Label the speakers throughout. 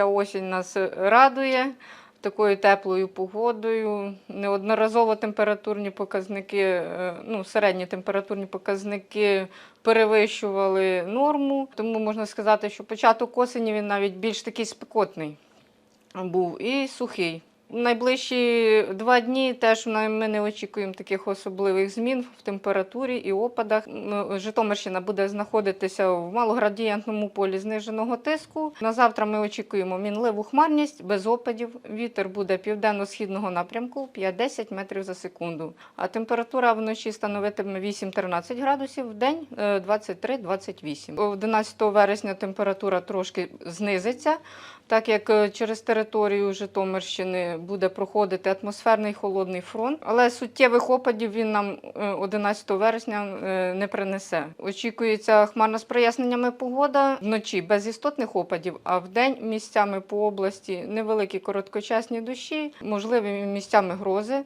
Speaker 1: ця осінь нас радує такою теплою погодою. Неодноразово температурні показники, е, ну, середні температурні показники перевищували норму. Тому можна сказати, що початок осені він навіть більш такий спекотний був і сухий. Найближчі два дні теж ми не очікуємо таких особливих змін в температурі і опадах. Житомирщина буде знаходитися в малоградієнтному полі зниженого тиску. На завтра ми очікуємо мінливу хмарність без опадів. Вітер буде південно-східного напрямку 5-10 метрів за секунду. А температура вночі становитиме 8-13 градусів, в день е, 23-28. 11 вересня температура трошки знизиться так як е, через територію Житомирщини буде проходити атмосферний холодний фронт, але суттєвих опадів він нам е, 11 вересня е, не принесе. Очікується хмарна з проясненнями погода вночі без істотних опадів, а вдень місцями по області невеликі короткочасні дощі, можливі місцями грози.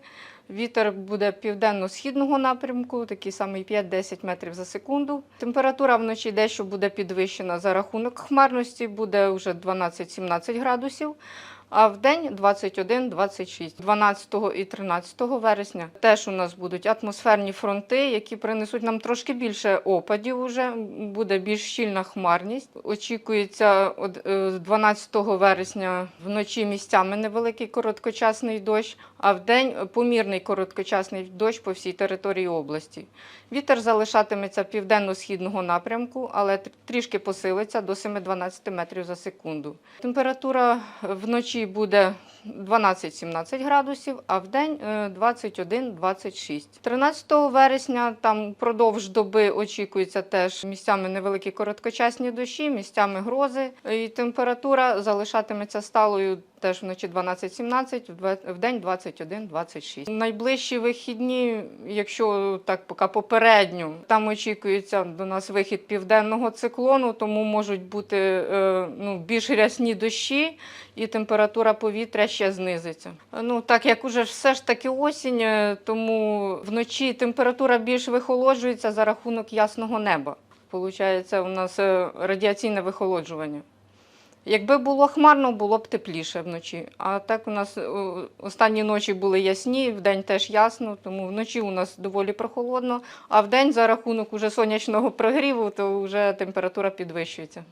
Speaker 1: Вітер буде південно-східного напрямку, такий самий 5-10 метрів за секунду. Температура вночі дещо буде підвищена за рахунок хмарності, буде вже 12-17 градусів. А в день 21-26. 12 і 13 вересня теж у нас будуть атмосферні фронти, які принесуть нам трошки більше опадів. Уже буде більш щільна хмарність. Очікується од- е, з 12 вересня вночі місцями невеликий короткочасний дощ, а в день помірний короткочасний дощ по всій території області. Вітер залишатиметься південно-східного напрямку, але трішки посилиться до 7-12 метрів за секунду. Температура вночі буде 12-17 градусів, а в день е, 21-26. 13 вересня там впродовж доби очікується теж місцями невеликі короткочасні дощі, місцями грози. І температура залишатиметься сталою теж вночі 12-17, в день 21-26. Найближчі вихідні, якщо так поки попередньо, там очікується до нас вихід південного циклону, тому можуть бути е, ну, більш рясні дощі, і температура повітря ще знизиться. Ну так як уже все ж таки осінь, е, тому вночі температура більш вихолоджується за рахунок ясного неба. Получається, у нас е, радіаційне вихолоджування. Якби було хмарно, було б тепліше вночі. А так у нас е, останні ночі були ясні, вдень теж ясно, тому вночі у нас доволі прохолодно, а вдень за рахунок уже сонячного прогріву, то вже температура підвищується.